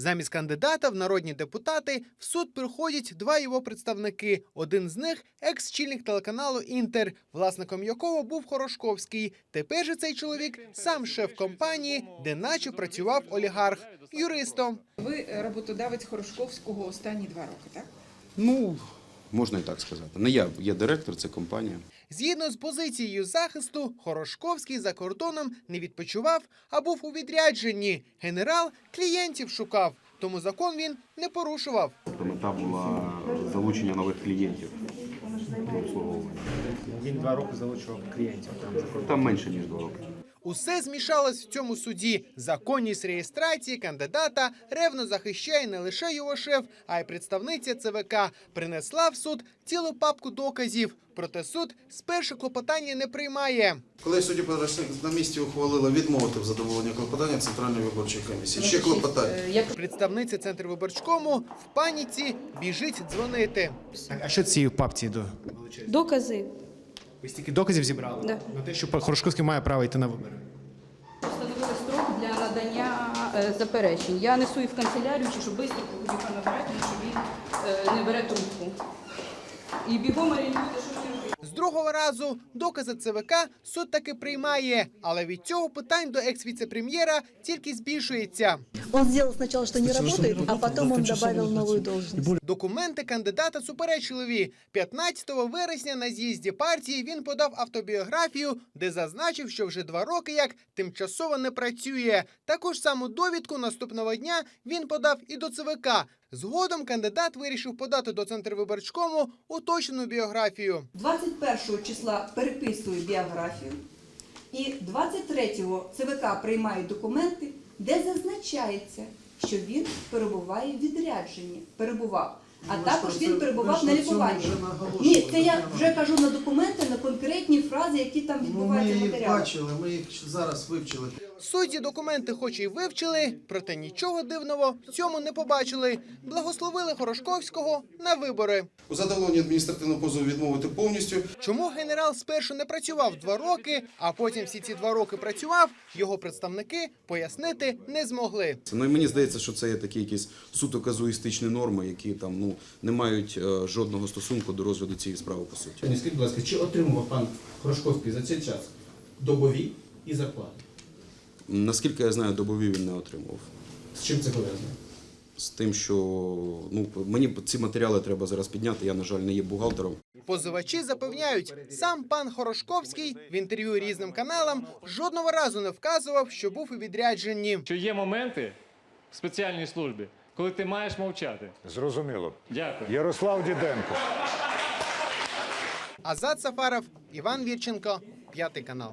Замість кандидата в народні депутати в суд приходять два його представники. Один з них екс-чільник телеканалу Інтер, власником якого був Хорошковський. Тепер же цей чоловік сам шеф компанії, де наче працював олігарх юристом. Ви роботодавець Хорошковського останні два роки, так? Ну, можна і так сказати. Не я, я директор, це компанія. Згідно з позицією захисту, Хорошковський за кордоном не відпочивав, а був у відрядженні. Генерал клієнтів шукав, тому закон він не порушував. Тобто мета була залучення нових клієнтів до обслуговування. Він два роки залучував клієнтів там за кордон. Там менше, ніж два роки. Усе змішалось в цьому суді. Законність реєстрації кандидата ревно захищає не лише його шеф, а й представниця ЦВК. Принесла в суд цілу папку доказів. Проте суд спершу клопотання не приймає. Коли судді Подорожник на місці ухвалила відмовити в задоволенні клопотання Центральної виборчої комісії. Ще клопотання. Е, Як Представниця Центрвиборчкому в паніці біжить дзвонити. А що ці папці до Докази ви стільки доказів зібрали Да. на те, що Хорошковський має право йти на вибори? встановили строк для надання е, заперечень. Я несу їх в канцелярію, чи щоб швидко набирати, тому що він е, не бере трубку. І бігом орієнтуйте, що другого разу докази ЦВК суд таки приймає, але від цього питань до екс-віцепрем'єра тільки збільшується. Он сделал сначала, что не работает, а потом он добавил новую должность. Документи кандидата суперечливі. 15 вересня на з'їзді партії він подав автобіографію, де зазначив, що вже два роки як тимчасово не працює. Таку ж саму довідку наступного дня він подав і до ЦВК. Згодом кандидат вирішив подати до Центрвиборчкому уточнену біографію. 21 числа переписую біографію і 23-го ЦВК приймає документи, де зазначається, що він перебуває в відрядженні. Перебував. А Ну, також він перебував на лікуванні. Ні, це я вже кажу на документи, на конкретні фрази, які там Ну, ми відбуваються в їх бачили, ми їх зараз вивчили. Судді документи хоч і вивчили, проте нічого дивного в цьому не побачили. Благословили Хорошковського на вибори. У задоволенні адміністративного позову відмовити повністю. Чому генерал спершу не працював два роки, а потім всі ці два роки працював, його представники пояснити не змогли. Ну і мені здається, що це є такі якісь суто казуїстичні норми, які там ну не мають е, жодного стосунку до розгляду цієї справи по суті. Скажіть, будь ласка, чи отримував пан Хорошковський за цей час добові і зарплати? Наскільки я знаю, добові він не отримував. З чим це пов'язано? З тим, що ну мені ці матеріали треба зараз підняти. Я, на жаль, не є бухгалтером. Позивачі запевняють, сам пан Хорошковський в інтерв'ю різним каналам жодного разу не вказував, що був у відрядженні. що є моменти в спеціальній службі, коли ти маєш мовчати. Зрозуміло. Дякую. Ярослав Діденко. Азат Сафаров, Іван Вірченко, п'ятий канал.